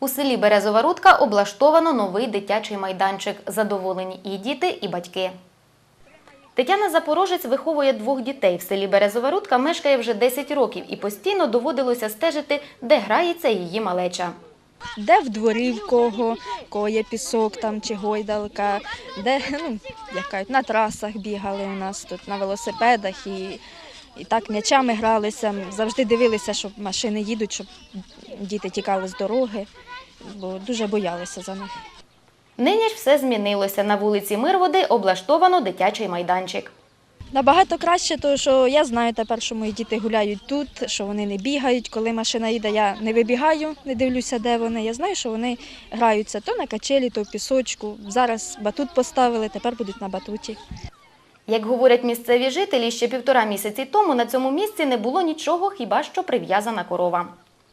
У селі Березова Рудка облаштовано новий дитячий майданчик. Задоволені і діти, і батьки. Тетяна Запорожець виховує двох дітей. В селі Березова Рудка мешкає вже 10 років і постійно доводилося стежити, де грається її малеча. Де в дворі в кого, кого є пісок там чи гойдалка, де ну, як кажуть, на трасах бігали у нас тут на велосипедах і, і так м'ячами гралися. Завжди дивилися, щоб машини їдуть, щоб діти тікали з дороги, бо дуже боялися за них. Нині ж все змінилося. На вулиці Мирводи облаштовано дитячий майданчик. Набагато краще, тому що я знаю тепер, що мої діти гуляють тут, що вони не бігають. Коли машина їде, я не вибігаю, не дивлюся, де вони. Я знаю, що вони граються то на качелі, то в пісочку. Зараз батут поставили, тепер будуть на батуті. Як говорять місцеві жителі, ще півтора місяці тому на цьому місці не було нічого, хіба що прив'язана корова.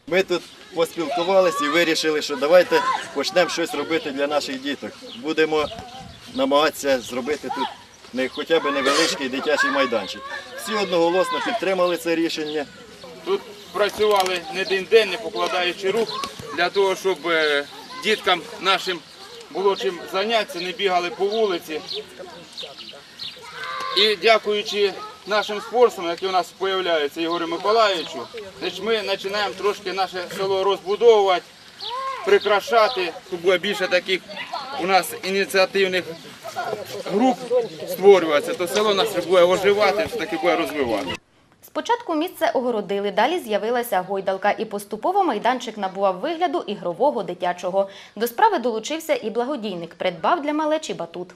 Ми тут поспілкувалися і вирішили, що давайте почнемо щось робити для наших діток. Будемо намагатися зробити тут хоча б невеличкий дитячий майданчик. Всі одноголосно підтримали це рішення. Тут працювали не один день, не покладаючи рук, для того, щоб е, діткам нашим було чим зайнятися, не бігали по вулиці. І дякуючи нашим спонсорам, які у нас з'являються, Ігорю Миколаївичу, значить, ми починаємо трошки наше село розбудовувати, прикрашати, щоб було більше таких у нас ініціативних груп створюватися, то село наше буде оживати, таки буде розвивати. Спочатку місце огородили, далі з'явилася гойдалка, і поступово майданчик набував вигляду ігрового дитячого. До справи долучився і благодійник, придбав для малечі батут.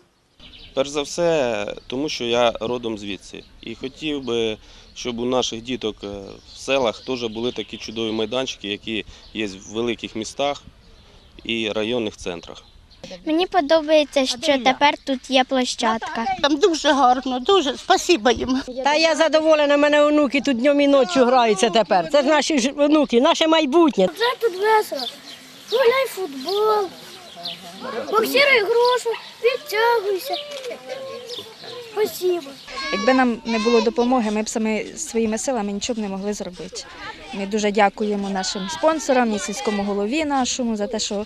Перш за все, тому що я родом звідси. І хотів би, щоб у наших діток е, в селах теж були такі чудові майданчики, які є в великих містах і районних центрах. Мені подобається, що тепер тут є площадка. Там дуже гарно, дуже спасибо їм. Та я задоволена, мене онуки тут днем і ночі граються тепер. Це ж наші ж онуки, наше майбутнє. Вже тут весело. Гуляй футбол, боксируй грушу, підтягуйся. Спасибо. Якби нам не було допомоги, ми б самі своїми силами нічого б не могли зробити. Ми дуже дякуємо нашим спонсорам і сільському голові нашому за те, що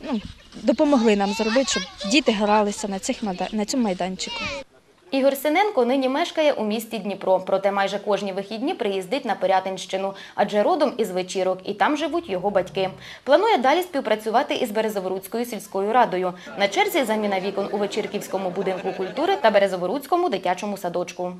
ну, допомогли нам зробити, щоб діти гралися на, цих, на цьому майданчику. Ігор Синенко нині мешкає у місті Дніпро, проте майже кожні вихідні приїздить на Пирятинщину, адже родом із вечірок, і там живуть його батьки. Планує далі співпрацювати із Березоворуцькою сільською радою. На черзі заміна вікон у Вечірківському будинку культури та Березоворуцькому дитячому садочку.